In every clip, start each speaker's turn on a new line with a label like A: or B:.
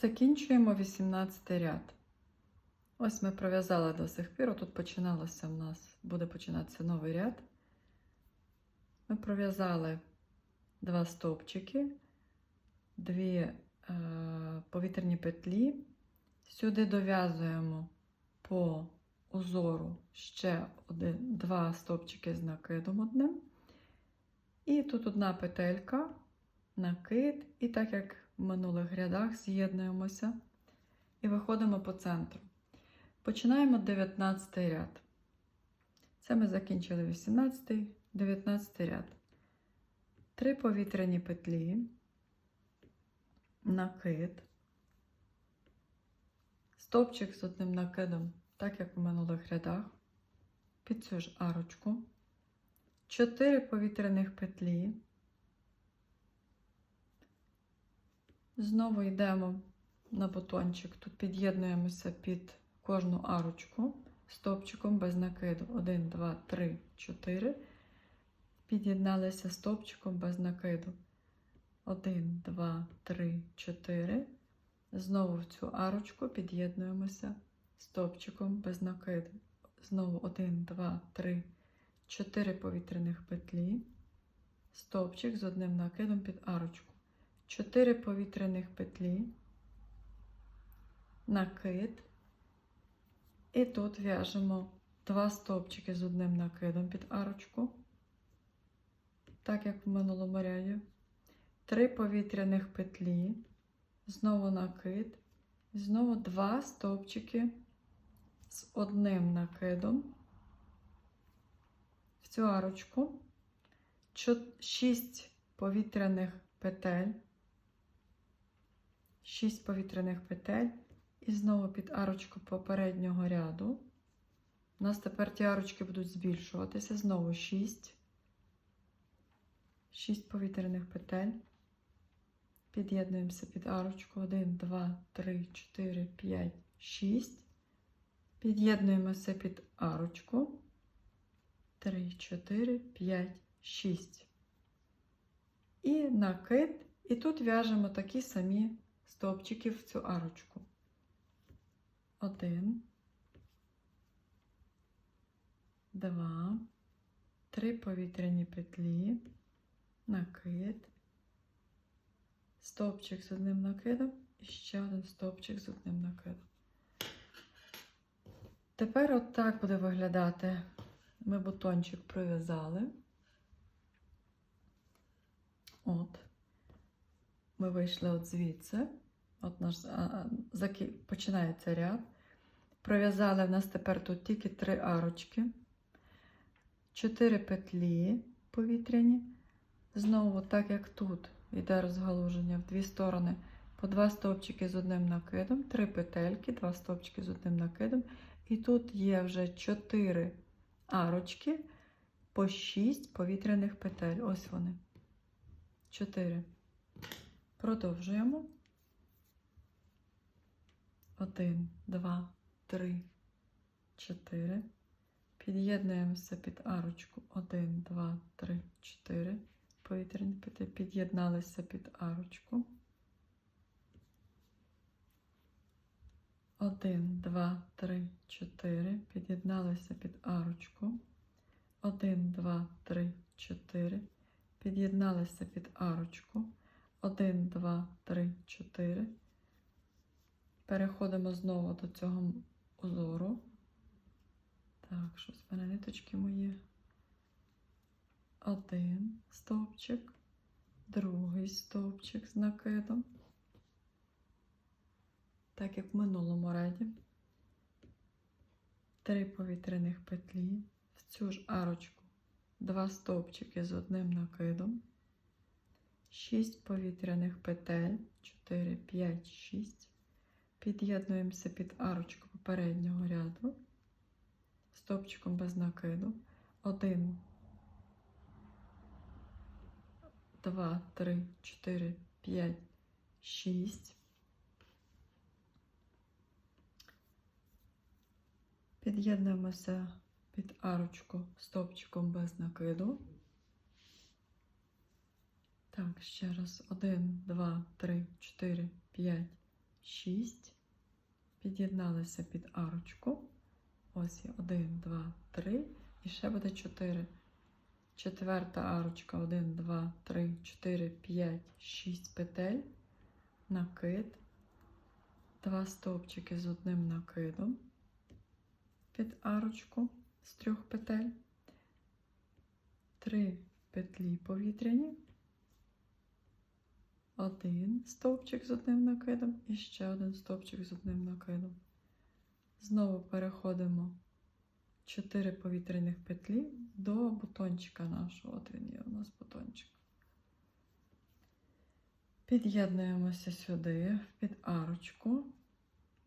A: Закінчуємо 18 ряд. Ось ми пров'язали до сих пір. Тут починалося в нас, буде починатися новий ряд. Ми пров'язали два стовпчики, дві е, повітряні петлі. Сюди дов'язуємо по узору ще один, два стовпчики з накидом одним. І тут одна петелька, накид, і так як в минулих рядах з'єднуємося і виходимо по центру. Починаємо 19 ряд. Це ми закінчили 18, 19 ряд. Три повітряні петлі, накид, стовпчик з одним накидом, так як в минулих рядах, під цю ж арочку, 4 повітряних петлі. Знову йдемо на бутончик. Тут під'єднуємося під кожну арочку стовпчиком без накиду. 1, 2, 3, 4. Під'єдналися стовпчиком без накиду. 1, 2, 3, 4. Знову в цю арочку під'єднуємося стовпчиком без накиду. Знову 1, 2, 3, 4 повітряних петлі. Стовпчик з одним накидом під арочку. 4 повітряних петлі, накид, і тут в'яжемо два стовпчики з одним накидом під арочку, так як в минулому ряді, 3 повітряних петлі, знову накид, знову два стовпчики з одним накидом. В цю арочку, 6 повітряних петель. 6 повітряних петель і знову під арочку попереднього ряду. У нас тепер ті арочки будуть збільшуватися. Знову 6. 6 повітряних петель. Під'єднуємося під арочку. 1, 2, 3, 4, 5, 6. Під'єднуємося під арочку. 3, 4, 5, 6. І накид. І тут в'яжемо такі самі стовпчики в цю арочку. Один, два, три повітряні петлі, накид, стовпчик з одним накидом і ще один стовпчик з одним накидом. Тепер от так буде виглядати. Ми бутончик пров'язали. От. Ми вийшли от звідси. От наш закі... починається ряд. Пров'язали в нас тепер тут тільки три арочки, чотири петлі повітряні. Знову, так як тут йде розгалуження в дві сторони, по два стовпчики з одним накидом, три петельки, два стовпчики з одним накидом. І тут є вже чотири арочки по шість повітряних петель. Ось вони. Чотири. Продовжуємо. Один, два, три, чотири. Під'єднуємося під арочку. Один, два, три, чотири. Повітряні петлі під'єдналися під арочку. Один, два, три, чотири. Під'єдналися під арочку. Один, два, три, чотири. Під'єдналися під арочку. 1, 2, 3, 4. Переходимо знову до цього узору. Так, щось в мене ниточки мої. Один стовпчик, другий стовпчик з накидом. Так як в минулому ряді. Три повітряних петлі, в цю ж арочку, два стовпчики з одним накидом. 6 повітряних петель, 4, 5, 6. Під'єднуємося під арочку попереднього ряду, стопчиком без накиду. 1, 2, 3, 4, 5, 6. Під'єднуємося під арочку стопчиком без накиду. Так, ще раз. 1, 2, 3, 4, 5, 6. Під'єдналися під арочку. Ось є 1, 2, 3. І ще буде 4. Четверта арочка 1, 2, 3, 4, 5, 6 петель. Накид. Два стовпчики з одним накидом під арочку з трьох петель. Три петлі повітряні. Один стовпчик з одним накидом і ще один стовпчик з одним накидом. Знову переходимо 4 повітряних петлі до бутончика нашого. От він є у нас бутончик. Під'єднуємося сюди, під арочку.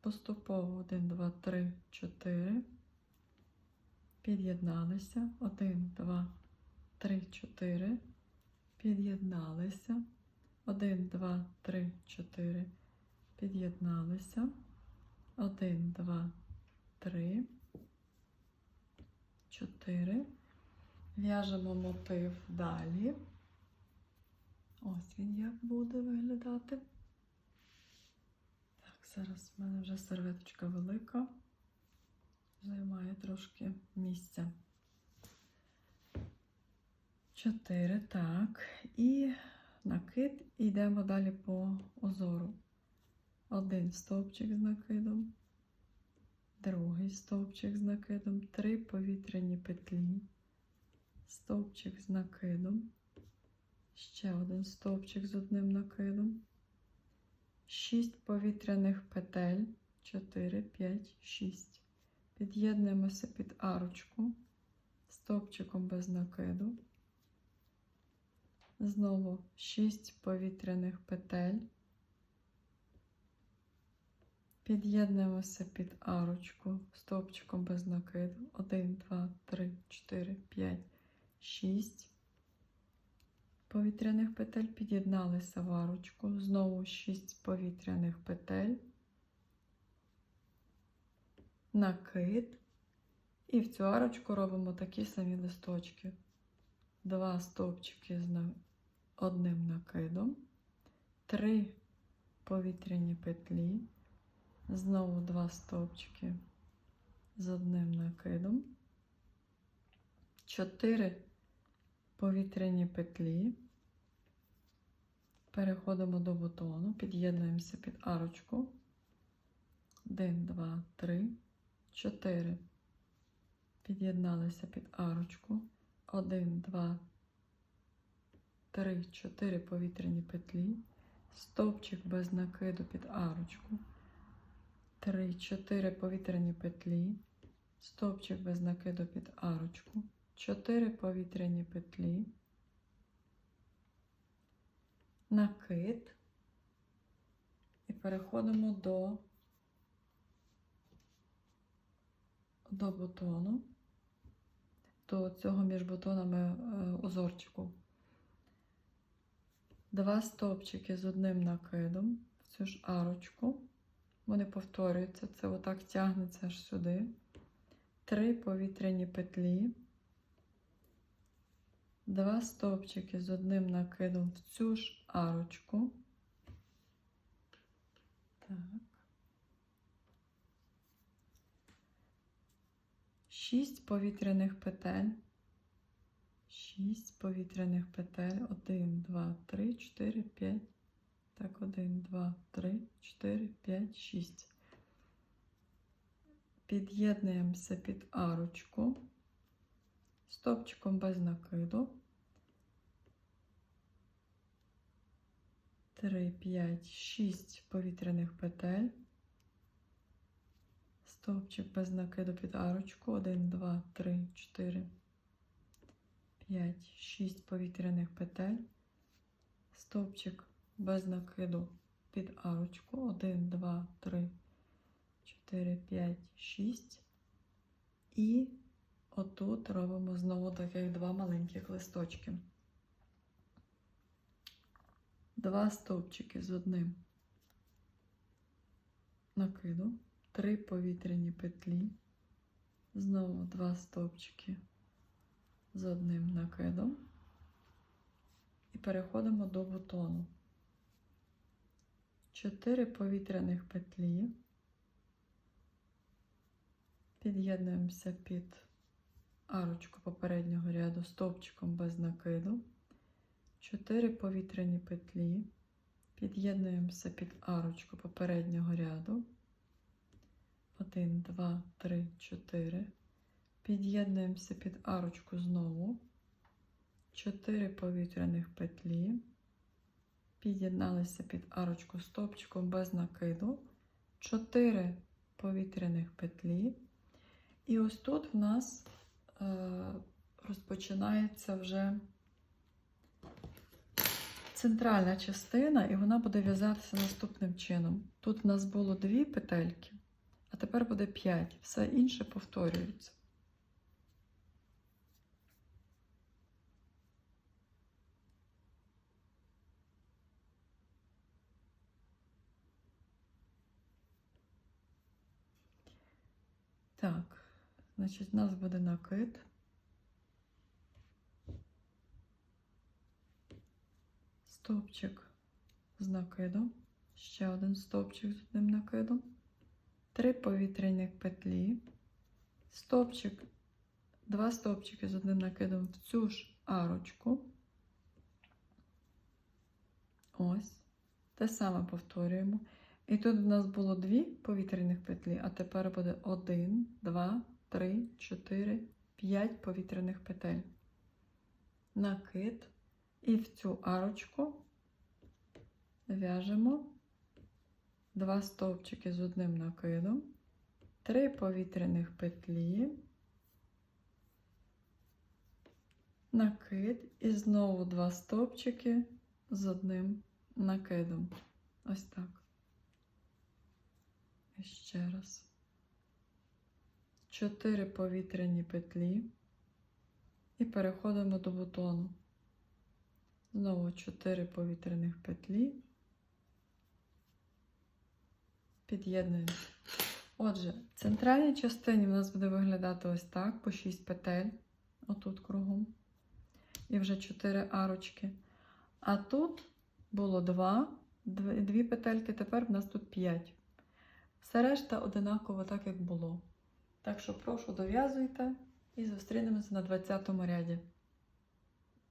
A: Поступово 1, 2, 3, 4. Під'єдналися. 1, 2, 3, 4. Під'єдналися. 1, 2, 3, 4. Під'єдналися. 1, 2, 3, 4. В'яжемо мотив далі. Ось він як буде виглядати. Так, зараз в мене вже серветочка велика. Займає трошки місця. Чотири, так. І накид. І йдемо далі по озору. Один стовпчик з накидом, другий стовпчик з накидом, три повітряні петлі, стовпчик з накидом, ще один стовпчик з одним накидом, шість повітряних петель, 4, 5, 6. Під'єднуємося під арочку стовпчиком без накиду. Знову 6 повітряних петель. Під'єднуємося під арочку стовпчиком без накиду. 1, 2, 3, 4, 5, 6. Повітряних петель під'єдналися в арочку. Знову 6 повітряних петель. Накид. І в цю арочку робимо такі самі листочки. Два стовпчики одним накидом, три повітряні петлі, знову два стовпчики з одним накидом, чотири повітряні петлі. Переходимо до бутону, під'єднуємося під арочку. 1, 2, 3, 4. Під'єдналися під арочку. 1, 2, 3, 4 повітряні петлі. Стовпчик без накиду під арочку. 3, 4 повітряні петлі. Стовпчик без накиду під арочку. 4 повітряні петлі. Накид. І переходимо до, до бутону, до цього між бутонами е, узорчику. Два стовпчики з одним накидом в цю ж арочку. Вони повторюються, це отак тягнеться аж сюди. Три повітряні петлі. Два стовпчики з одним накидом в цю ж арочку. Так. Шість повітряних петель. Шість повітряних петель. Один, два, три, чотири, п'ять. Так, один, два, три, чотири, п'ять, шість. Під'єднуємося під арочку. Стопчиком без накиду. 3, 5, 6 повітряних петель. Стовпчик без накиду під арочку. 1, 2, 3, 4, 5, 6 повітряних петель. Стовпчик без накиду під арочку. 1, 2, 3, 4, 5, 6. І отут робимо знову таких два маленьких листочки. Два стовпчики з одним накиду, три повітряні петлі, знову два стовпчики з одним накидом і переходимо до бутону. 4 повітряних петлі. Під'єднуємося під арочку попереднього ряду стовпчиком без накиду. 4 повітряні петлі. Під'єднуємося під арочку попереднього ряду. 1, 2, 3, 4. Під'єднуємося під арочку знову. 4 повітряних петлі. Під'єдналися під арочку стовпчиком без накиду. 4 повітряних петлі. І ось тут в нас е, розпочинається вже центральна частина, і вона буде в'язатися наступним чином. Тут в нас було дві петельки, а тепер буде 5. Все інше повторюється. Так, значить, у нас буде накид. Стовпчик з накидом. Ще один стовпчик з одним накидом. Три повітряних петлі. Стовпчик, два стовпчики з одним накидом в цю ж арочку. Ось. Те саме повторюємо. І тут у нас було дві повітряних петлі, а тепер буде 1, 2, 3, 4, 5 повітряних петель. Накид. І в цю арочку в'яжемо два стовпчики з одним накидом, три повітряних петлі, накид і знову два стовпчики з одним накидом. Ось так. І ще раз. Чотири повітряні петлі і переходимо до бутону. Знову 4 повітряних петлі. Під'єднуємо. Отже, в центральній частині в нас буде виглядати ось так, по 6 петель, отут кругом. І вже 4 арочки. А тут було 2, 2 петельки, тепер в нас тут 5. Все решта одинаково так, як було. Так що прошу дов'язуйте і зустрінемося на 20 ряді.